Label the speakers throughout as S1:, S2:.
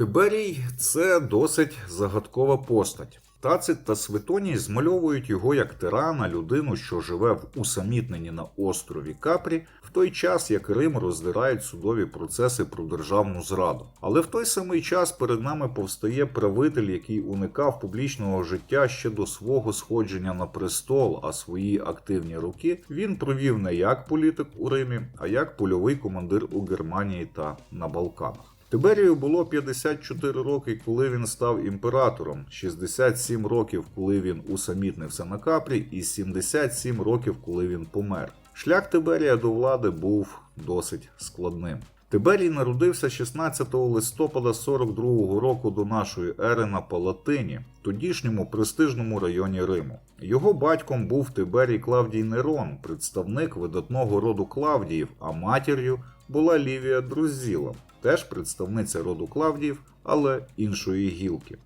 S1: Тиберій це досить загадкова постать. Тацит та Светоній змальовують його як тирана, людину, що живе в усамітненні на острові Капрі, в той час як Рим роздирають судові процеси про державну зраду. Але в той самий час перед нами повстає правитель, який уникав публічного життя ще до свого сходження на престол, а свої активні роки він провів не як політик у Римі, а як польовий командир у Германії та на Балканах. Тиберію було 54 роки, коли він став імператором, 67 років, коли він усамітнився на капрі, і 77 років, коли він помер. Шлях Тиберія до влади був досить складним. Тиберій народився 16 листопада 42 року до нашої ери на Палатині, тодішньому престижному районі Риму. Його батьком був Тиберій Клавдій Нерон, представник видатного роду Клавдіїв, а матір'ю була Лівія Друзіла, теж представниця роду Клавдіїв, але іншої гілки.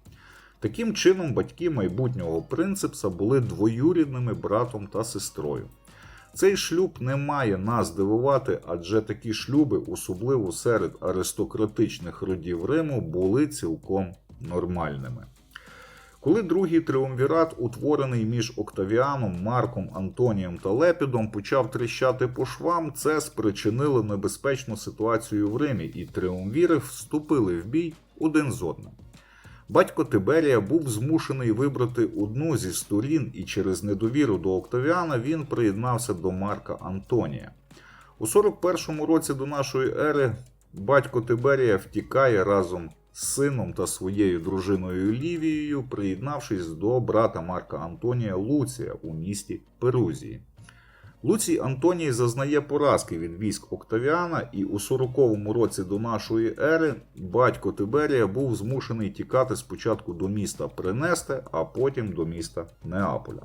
S1: Таким чином, батьки майбутнього принципса були двоюрідними братом та сестрою. Цей шлюб не має нас дивувати, адже такі шлюби, особливо серед аристократичних родів Риму, були цілком нормальними. Коли другий триумвірат, утворений між Октавіаном, Марком, Антонієм та Лепідом, почав тріщати по швам, це спричинило небезпечну ситуацію в Римі, і триумвіри вступили в бій один з одним. Батько Тиберія був змушений вибрати одну зі сторін, і через недовіру до Октавіана він приєднався до Марка Антонія. У 41-му році до нашої ери батько Тиберія втікає разом з сином та своєю дружиною Лівією, приєднавшись до брата Марка Антонія Луція у місті Перузії. Луцій Антоній зазнає поразки від військ Октавіана, і у 40-му році до нашої ери батько Тиберія був змушений тікати спочатку до міста Пренесте, а потім до міста Неаполя.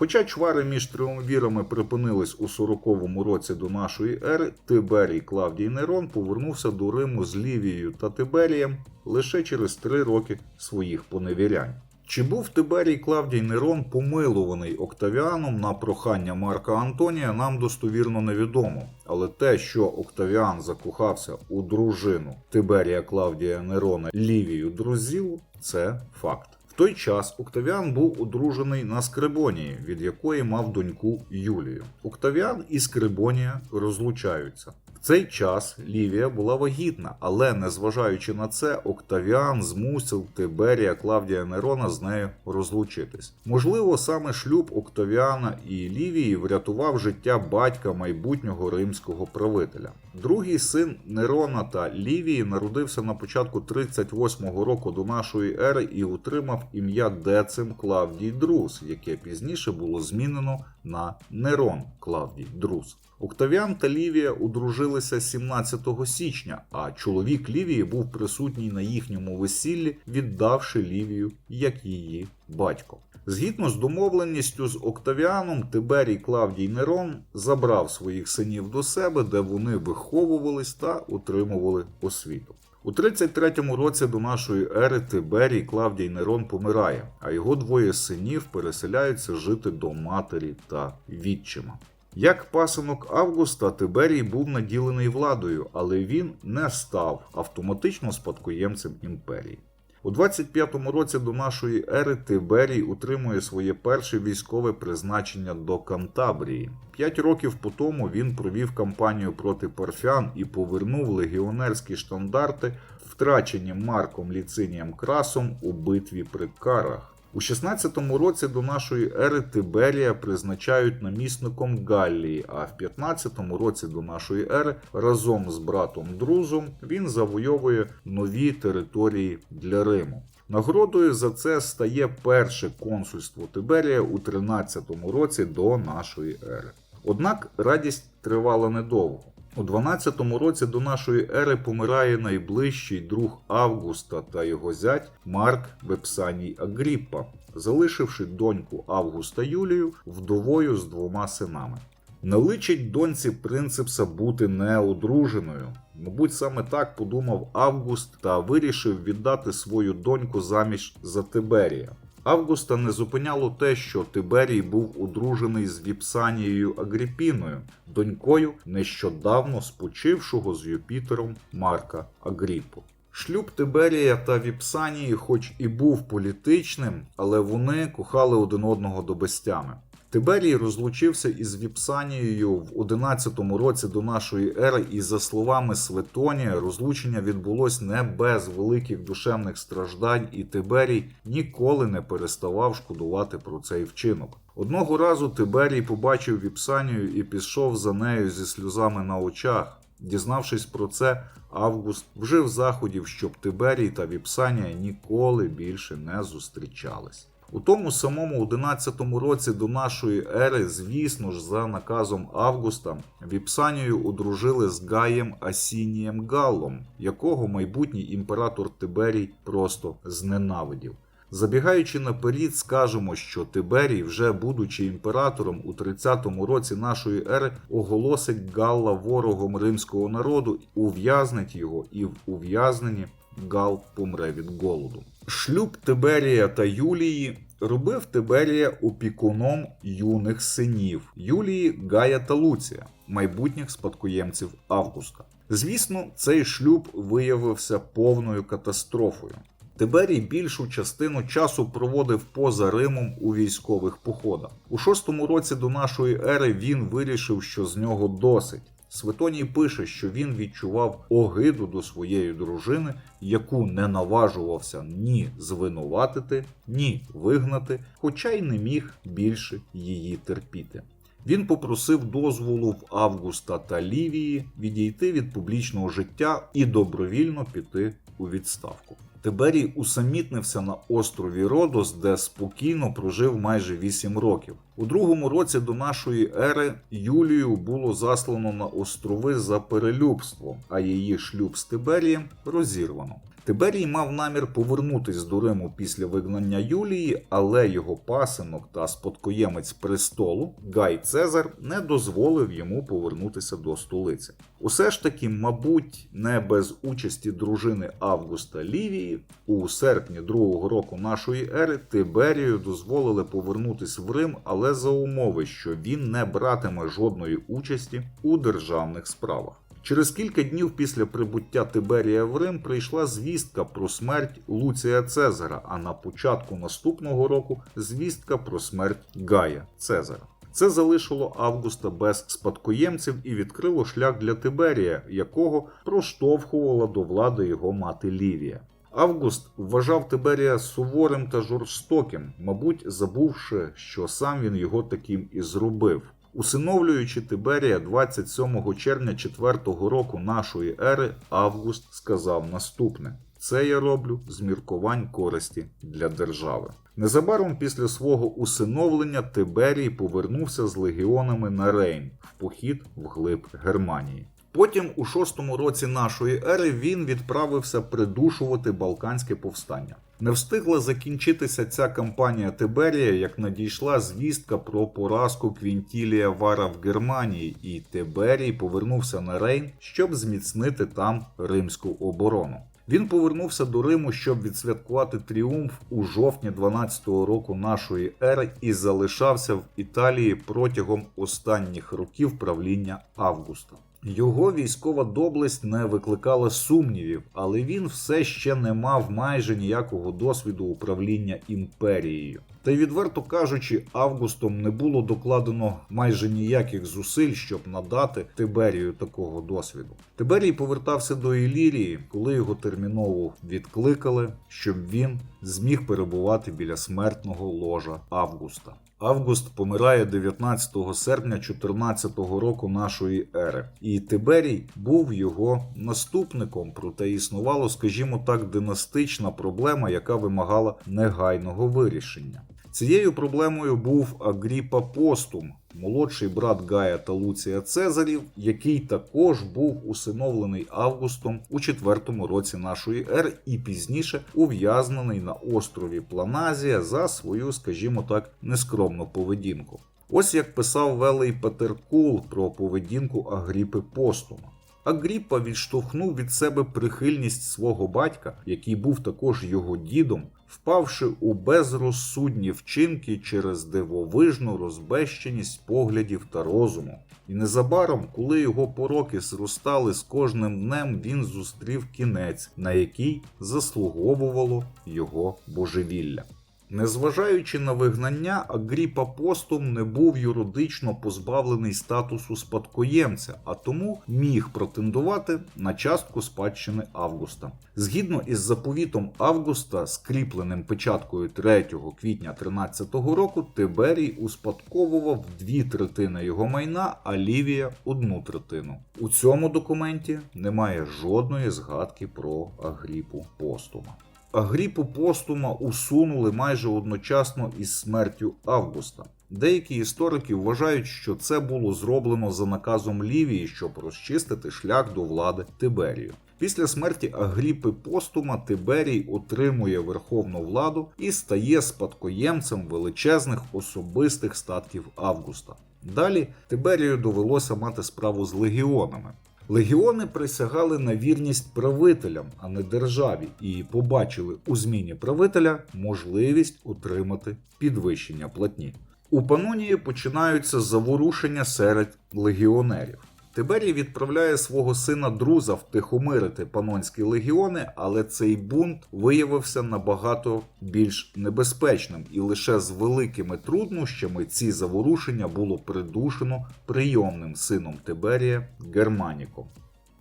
S1: Хоча чвари між триумвірами припинились у 40-му році до нашої ери, Тиберій Клавдій Нерон повернувся до Риму з Лівією та Тиберієм лише через три роки своїх поневірянь. Чи був Тиберій Клавдій Нерон помилуваний Октавіаном на прохання Марка Антонія, нам достовірно невідомо. Але те, що Октавіан закохався у дружину Тиберія Клавдія Нерона Лівію Друзілу, це факт. Той час Октавіан був одружений на Скрибонії, від якої мав доньку Юлію. Октавіан і Скрибонія розлучаються. Цей час Лівія була вагітна, але незважаючи на це, Октавіан змусив Тиберія Клавдія Нерона з нею розлучитись. Можливо, саме шлюб Октавіана і Лівії врятував життя батька майбутнього римського правителя. Другий син Нерона та Лівії народився на початку 38-го року до нашої ери і отримав ім'я Децим Клавдій Друз, яке пізніше було змінено на Нерон Клавдій Друз. Октавіан та Лівія одружилися 17 січня, а чоловік Лівії був присутній на їхньому весіллі, віддавши Лівію як її батько. Згідно з домовленістю з Октавіаном, Тиберій Клавдій Нерон забрав своїх синів до себе, де вони виховувались та отримували освіту. У 33-му році до нашої ери Тиберій Клавдій Нерон помирає, а його двоє синів переселяються жити до матері та відчима. Як пасинок Августа, Тиберій був наділений владою, але він не став автоматично спадкоємцем імперії. У 25-му році до нашої ери Тиберій утримує своє перше військове призначення до Кантабрії. П'ять років по тому він провів кампанію проти парфян і повернув легіонерські штандарти, втрачені Марком Ліцинієм Красом у битві при Карах. У 16-му році до нашої ери Тиберія призначають намісником Галлії, а в 15-му році до нашої ери разом з братом Друзом він завойовує нові території для Риму. Нагородою за це стає перше консульство Тиберія у 13-му році до нашої ери. Однак радість тривала недовго. У 12-му році до нашої ери помирає найближчий друг Августа та його зять Марк Вепсаній Агріппа, залишивши доньку Августа Юлію вдовою з двома синами. Не личить доньці принципса бути неодруженою. Мабуть, саме так подумав Август та вирішив віддати свою доньку заміж за Тиберія. Августа не зупиняло те, що Тиберій був одружений з Віпсанією Агріпіною, донькою нещодавно спочившого з Юпітером Марка Агріпу. Шлюб Тиберія та Віпсанії, хоч і був політичним, але вони кохали один одного до безтями. Тиберій розлучився із Віпсанією в 11 році до нашої ери, і за словами Светонія, розлучення відбулось не без великих душевних страждань, і Тиберій ніколи не переставав шкодувати про цей вчинок. Одного разу Тиберій побачив Віпсанію і пішов за нею зі сльозами на очах. Дізнавшись про це, Август вжив заходів, щоб Тиберій та Віпсанія ніколи більше не зустрічались. У тому самому 11 році до нашої ери, звісно ж, за наказом Августа, Віпсанію одружили з Гаєм Асінієм Галлом, якого майбутній імператор Тиберій просто зненавидів. Забігаючи наперед, скажемо, що Тиберій, вже будучи імператором у 30-му році нашої ери, оголосить Галла ворогом римського народу, ув'язнить його, і в ув'язненні Гал помре від голоду. Шлюб Тиберія та Юлії робив Тиберія опікуном юних синів Юлії Гая та Луція, майбутніх спадкоємців Августа. Звісно, цей шлюб виявився повною катастрофою. Тиберій більшу частину часу проводив поза Римом у військових походах. У шостому році до нашої ери він вирішив, що з нього досить. Светоній пише, що він відчував огиду до своєї дружини, яку не наважувався ні звинуватити, ні вигнати, хоча й не міг більше її терпіти. Він попросив дозволу в Августа та Лівії відійти від публічного життя і добровільно піти у відставку. Тиберій усамітнився на острові Родос, де спокійно прожив майже 8 років. У другому році до нашої ери Юлію було заслано на острови за перелюбство, а її шлюб з Тиберієм розірвано. Тиберій мав намір повернутись до Риму після вигнання Юлії, але його пасинок та спадкоємець престолу Гай Цезар не дозволив йому повернутися до столиці. Усе ж таки, мабуть, не без участі дружини Августа Лівії, у серпні другого року нашої ери Тиберію дозволили повернутися в Рим, але за умови, що він не братиме жодної участі у державних справах. Через кілька днів після прибуття Тиберія в Рим прийшла звістка про смерть Луція Цезара, а на початку наступного року звістка про смерть Гая Цезара. Це залишило Августа без спадкоємців і відкрило шлях для Тиберія, якого проштовхувала до влади його мати Лівія. Август вважав Тиберія суворим та жорстоким, мабуть, забувши, що сам він його таким і зробив. Усиновлюючи Тиберія 27 червня 4 року нашої ери, Август сказав наступне: це я роблю з міркувань користі для держави. Незабаром після свого усиновлення Тиберій повернувся з легіонами на Рейн в похід вглиб Германії. Потім, у шостому році нашої ери, він відправився придушувати Балканське повстання. Не встигла закінчитися ця кампанія Тиберія, як надійшла звістка про поразку Квінтілія Вара в Германії, і Тиберій повернувся на Рейн, щоб зміцнити там римську оборону. Він повернувся до Риму, щоб відсвяткувати тріумф у жовтні 12-го року нашої ери і залишався в Італії протягом останніх років правління Августа. Його військова доблесть не викликала сумнівів, але він все ще не мав майже ніякого досвіду управління імперією. Та й відверто кажучи, Августом не було докладено майже ніяких зусиль, щоб надати Тиберію такого досвіду. Тиберій повертався до Ілірії, коли його терміново відкликали, щоб він зміг перебувати біля смертного ложа Августа. Август помирає 19 серпня 14 року нашої ери, і Тиберій був його наступником. Проте існувало, скажімо так, династична проблема, яка вимагала негайного вирішення. Цією проблемою був Агріпа Постум, молодший брат Гая та Луція Цезарів, який також був усиновлений Августом у четвертому році нашої ери і пізніше ув'язнений на острові Планазія за свою, скажімо так, нескромну поведінку. Ось як писав Велий Петеркул про поведінку Агріпи Постума. Агріппа відштовхнув від себе прихильність свого батька, який був також його дідом, впавши у безрозсудні вчинки через дивовижну розбещеність поглядів та розуму. І незабаром, коли його пороки зростали з кожним днем, він зустрів кінець, на який заслуговувало його божевілля. Незважаючи на вигнання, Агріпа Постум не був юридично позбавлений статусу спадкоємця, а тому міг претендувати на частку спадщини Августа. Згідно із заповітом Августа, скріпленим печаткою 3 квітня 13 року, Тиберій успадковував дві третини його майна, а Лівія одну третину. У цьому документі немає жодної згадки про Агріпу Постума. Агріпу постума усунули майже одночасно із смертю Августа. Деякі історики вважають, що це було зроблено за наказом Лівії, щоб розчистити шлях до влади Тиберію. Після смерті Агріпи Постума Тиберій отримує верховну владу і стає спадкоємцем величезних особистих статків Августа. Далі Тиберію довелося мати справу з легіонами. Легіони присягали на вірність правителям, а не державі, і побачили у зміні правителя можливість отримати підвищення платні. У Панонії починаються заворушення серед легіонерів. Тиберій відправляє свого сина друза втихомирити панонські легіони, але цей бунт виявився набагато більш небезпечним, і лише з великими труднощами ці заворушення було придушено прийомним сином Тиберія Германіком.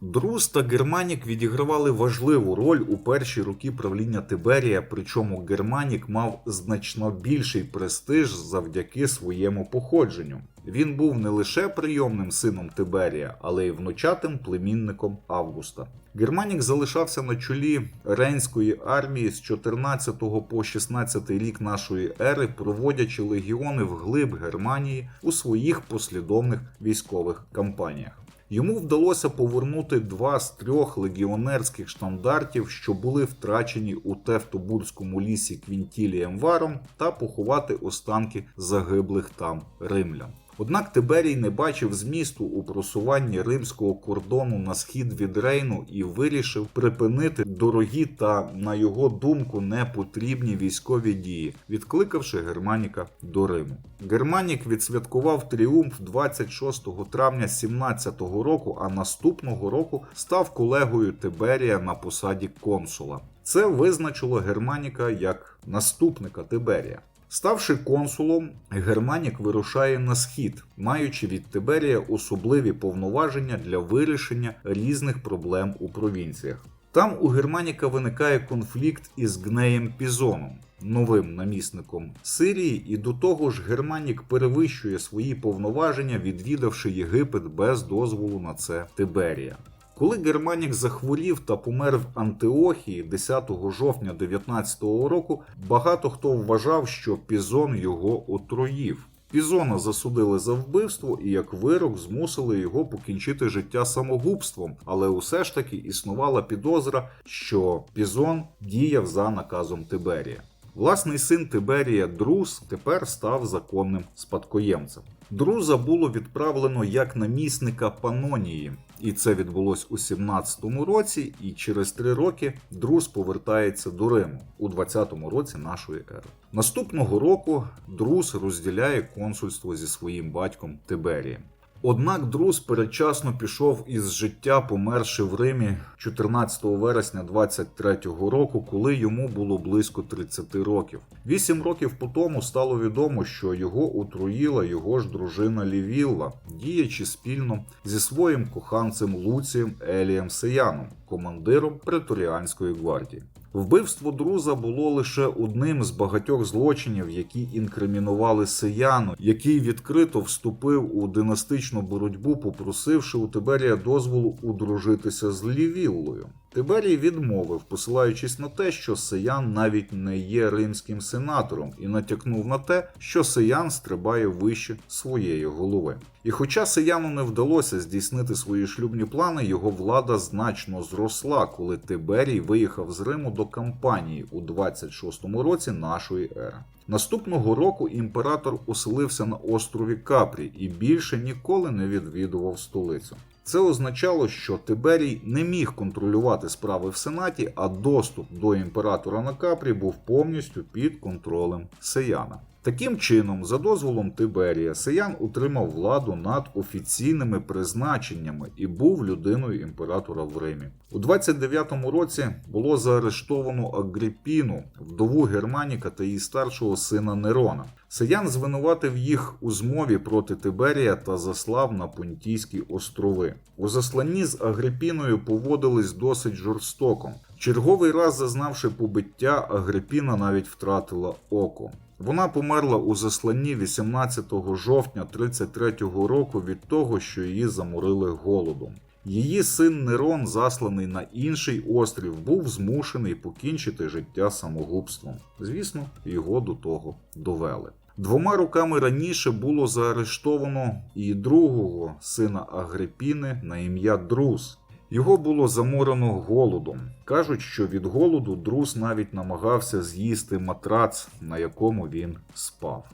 S1: Друз та Германік відігравали важливу роль у перші роки правління Тиберія, причому Германік мав значно більший престиж завдяки своєму походженню. Він був не лише прийомним сином Тиберія, але й внучатим племінником Августа. Германік залишався на чолі Рейнської армії з 14 по 16 рік нашої ери, проводячи легіони вглиб Германії у своїх послідовних військових кампаніях. Йому вдалося повернути два з трьох легіонерських штандартів, що були втрачені у Тевтобурському лісі Квінтілієм Варом, та поховати останки загиблих там римлян. Однак Тиберій не бачив змісту у просуванні римського кордону на схід від Рейну і вирішив припинити дорогі та, на його думку, непотрібні військові дії, відкликавши Германіка до Риму. Германік відсвяткував тріумф 26 травня 17 року, а наступного року став колегою Тиберія на посаді консула. Це визначило Германіка як наступника Тиберія. Ставши консулом, Германік вирушає на схід, маючи від Тиберія особливі повноваження для вирішення різних проблем у провінціях. Там у Германіка виникає конфлікт із Гнеєм Пізоном, новим намісником Сирії, і до того ж Германік перевищує свої повноваження, відвідавши Єгипет без дозволу на це Тиберія. Коли Германік захворів та помер в Антиохії 10 жовтня 19 року, багато хто вважав, що Пізон його отруїв. Пізона засудили за вбивство і як вирок змусили його покінчити життя самогубством, але усе ж таки існувала підозра, що Пізон діяв за наказом Тиберія. Власний син Тиберія Друз тепер став законним спадкоємцем. Друза було відправлено як намісника Панонії, і це відбулось у 17-му році. І через три роки Друз повертається до Риму у 20-му році нашої ери. Наступного року Друз розділяє консульство зі своїм батьком Тиберієм. Однак Друз передчасно пішов із життя, померши в Римі 14 вересня 23-го року, коли йому було близько 30 років. Вісім років по тому стало відомо, що його отруїла його ж дружина Лівілла, діячи спільно зі своїм коханцем Луцієм Елієм Сияном, командиром преторіанської гвардії. Вбивство друза було лише одним з багатьох злочинів, які інкримінували Сияну, який відкрито вступив у династичну боротьбу, попросивши у Тиберія дозволу удружитися з Лівіллою. Тиберій відмовив, посилаючись на те, що Сиян навіть не є римським сенатором, і натякнув на те, що Сиян стрибає вище своєї голови. І хоча Сияну не вдалося здійснити свої шлюбні плани, його влада значно зросла, коли Тиберій виїхав з Риму до кампанії у 26-му році нашої ери. Наступного року імператор оселився на острові Капрі і більше ніколи не відвідував столицю. Це означало, що Тиберій не міг контролювати справи в Сенаті, а доступ до імператора на Капрі був повністю під контролем Сеяна. Таким чином, за дозволом Тиберія, Сеян утримав владу над офіційними призначеннями і був людиною імператора в Римі. У 29-му році було заарештовано Агрипіну, вдову Германіка та її старшого сина Нерона. Сеян звинуватив їх у змові проти Тиберія та заслав на Понтійські острови. У засланні з Агрипіною поводились досить жорстоко. Черговий раз зазнавши побиття, Агрипіна навіть втратила око. Вона померла у засланні 18 жовтня 33-го року від того, що її заморили голодом. Її син Нерон, засланий на інший острів, був змушений покінчити життя самогубством. Звісно, його до того довели. Двома роками раніше було заарештовано і другого сина Агрипіни на ім'я Друз. Його було заморено голодом. Кажуть, що від голоду Друз навіть намагався з'їсти матрац, на якому він спав.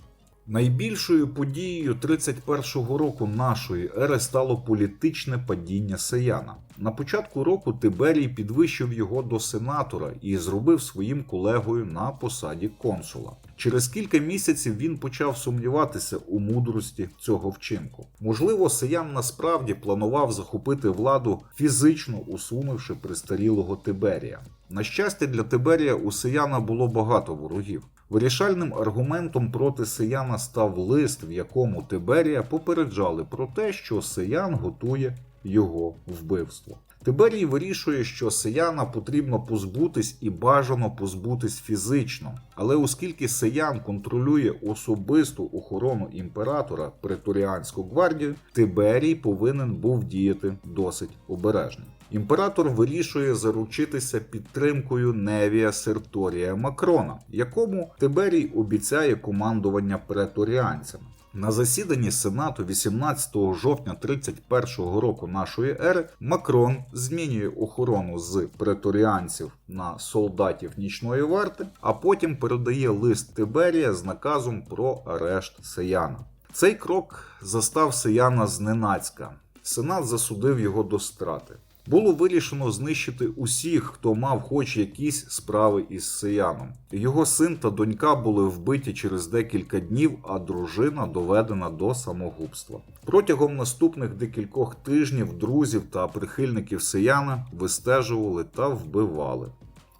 S1: Найбільшою подією 31-го року нашої ери стало політичне падіння Сеяна. На початку року Тиберій підвищив його до сенатора і зробив своїм колегою на посаді консула. Через кілька місяців він почав сумніватися у мудрості цього вчинку. Можливо, Сеян насправді планував захопити владу, фізично усунувши престарілого Тиберія. На щастя, для Тиберія у Сеяна було багато ворогів. Вирішальним аргументом проти Сеяна став лист, в якому Тиберія попереджали про те, що Сеян готує його вбивство. Тиберій вирішує, що Сеяна потрібно позбутись і бажано позбутись фізично. Але оскільки Сеян контролює особисту охорону імператора Преторіанську гвардію, Тиберій повинен був діяти досить обережно. Імператор вирішує заручитися підтримкою Невія Серторія Макрона, якому Тиберій обіцяє командування преторіанцями. На засіданні Сенату 18 жовтня 31 року нашої ери Макрон змінює охорону з преторіанців на солдатів нічної варти, а потім передає лист Тиберія з наказом про арешт Сеяна. Цей крок застав Сеяна зненацька. Сенат засудив його до страти. Було вирішено знищити усіх, хто мав хоч якісь справи із Сияном. Його син та донька були вбиті через декілька днів, а дружина доведена до самогубства. Протягом наступних декількох тижнів друзів та прихильників Сияна вистежували та вбивали.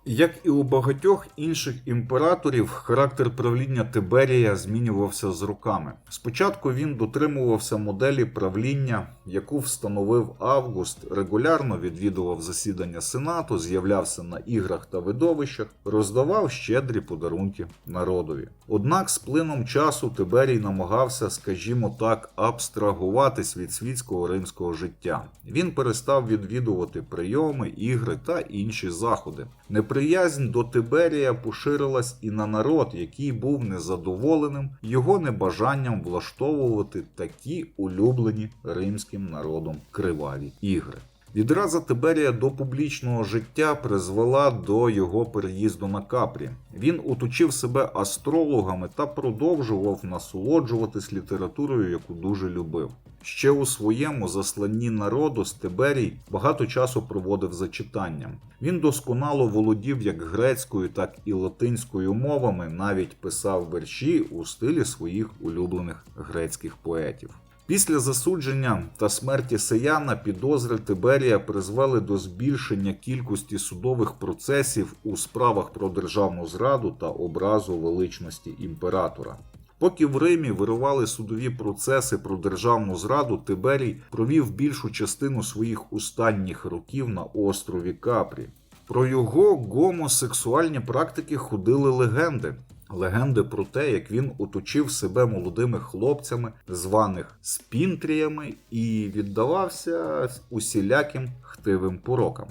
S1: Як і у багатьох інших імператорів, характер правління Тиберія змінювався з роками. Спочатку він дотримувався моделі правління, яку встановив Август, регулярно відвідував засідання Сенату, з'являвся на іграх та видовищах, роздавав щедрі подарунки народові. Однак з плином часу Тиберій намагався, скажімо так, абстрагуватись від світського римського життя. Він перестав відвідувати прийоми, ігри та інші заходи. Неприязнь до Тиберія поширилась і на народ, який був незадоволеним його небажанням влаштовувати такі улюблені римським народом криваві ігри. Відраза Тиберія до публічного життя призвела до його переїзду на Капрі. Він оточив себе астрологами та продовжував насолоджуватись літературою, яку дуже любив. Ще у своєму засланні народу Тиберій багато часу проводив за читанням. Він досконало володів як грецькою, так і латинською мовами, навіть писав верші у стилі своїх улюблених грецьких поетів. Після засудження та смерті Сеяна підозри Тиберія призвели до збільшення кількості судових процесів у справах про державну зраду та образу величності імператора. Поки в Римі вирували судові процеси про державну зраду, Тиберій провів більшу частину своїх останніх років на острові Капрі. Про його гомосексуальні практики ходили легенди. Легенди про те, як він оточив себе молодими хлопцями, званих спінтріями, і віддавався усіляким хтивим порокам.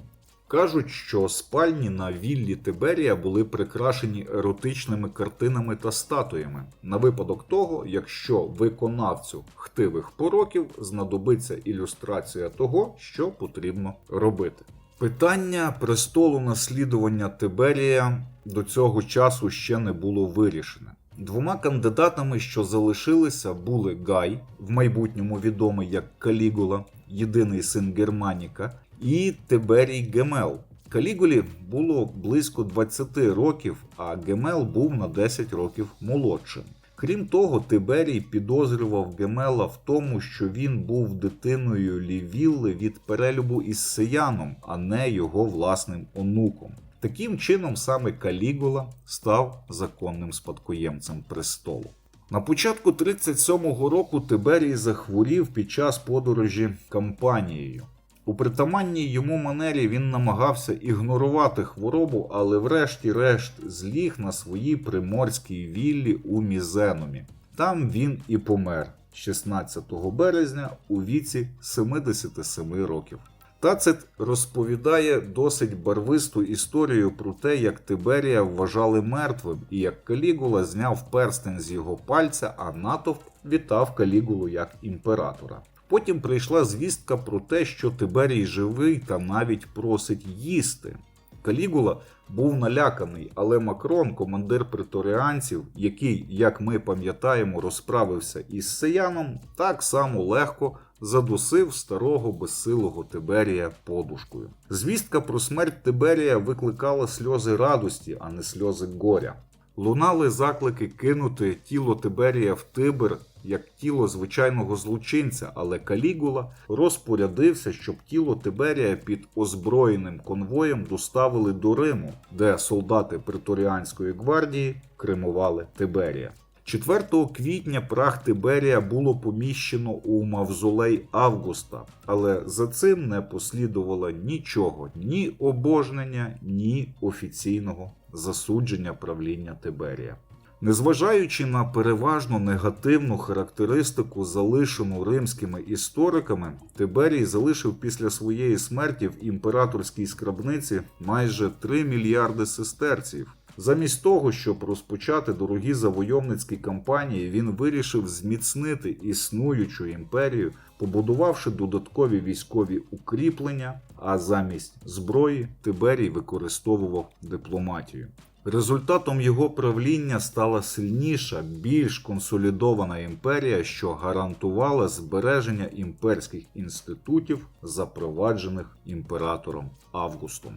S1: Кажуть, що спальні на віллі Тиберія були прикрашені еротичними картинами та статуями на випадок того, якщо виконавцю хтивих пороків знадобиться ілюстрація того, що потрібно робити. Питання престолу наслідування Тиберія до цього часу ще не було вирішене. Двома кандидатами, що залишилися, були Гай, в майбутньому відомий як Калігула, єдиний син Германіка, і Тиберій Гемел. Калігулі було близько 20 років, а Гемел був на 10 років молодшим. Крім того, Тиберій підозрював Гемела в тому, що він був дитиною Лівілли від перелюбу із Сияном, а не його власним онуком. Таким чином, саме Калігула став законним спадкоємцем престолу. На початку 37-го року Тиберій захворів під час подорожі кампанією. У притаманній йому манері він намагався ігнорувати хворобу, але врешті-решт зліг на своїй приморській віллі у Мізенумі. Там він і помер 16 березня у віці 77 років. Тацит розповідає досить барвисту історію про те, як Тиберія вважали мертвим і як Калігула зняв перстень з його пальця, а натовп вітав Калігулу як імператора. Потім прийшла звістка про те, що Тиберій живий та навіть просить їсти. Калігула був наляканий, але Макрон, командир преторіанців, який, як ми пам'ятаємо, розправився із Сияном, так само легко задусив старого безсилого Тиберія подушкою. Звістка про смерть Тиберія викликала сльози радості, а не сльози горя. Лунали заклики кинути тіло Тиберія в Тибр як тіло звичайного злочинця, але Калігула розпорядився, щоб тіло Тиберія під озброєним конвоєм доставили до Риму, де солдати преторіанської гвардії кремували Тиберія. 4 квітня прах Тиберія було поміщено у мавзолей Августа, але за цим не послідувало нічого, ні обожнення, ні офіційного засудження правління Тиберія. Незважаючи на переважно негативну характеристику, залишену римськими істориками, Тиберій залишив після своєї смерті в імператорській скрабниці майже 3 мільярди сестерців. Замість того, щоб розпочати дорогі завойовницькі кампанії, він вирішив зміцнити існуючу імперію, побудувавши додаткові військові укріплення, а замість зброї Тиберій використовував дипломатію. Результатом його правління стала сильніша, більш консолідована імперія, що гарантувала збереження імперських інститутів, запроваджених імператором Августом.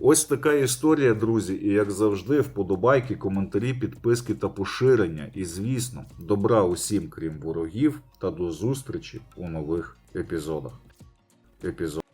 S1: Ось така історія, друзі, і як завжди, вподобайки, коментарі, підписки та поширення. І звісно, добра усім, крім ворогів, та до зустрічі у нових епізодах. Епізод.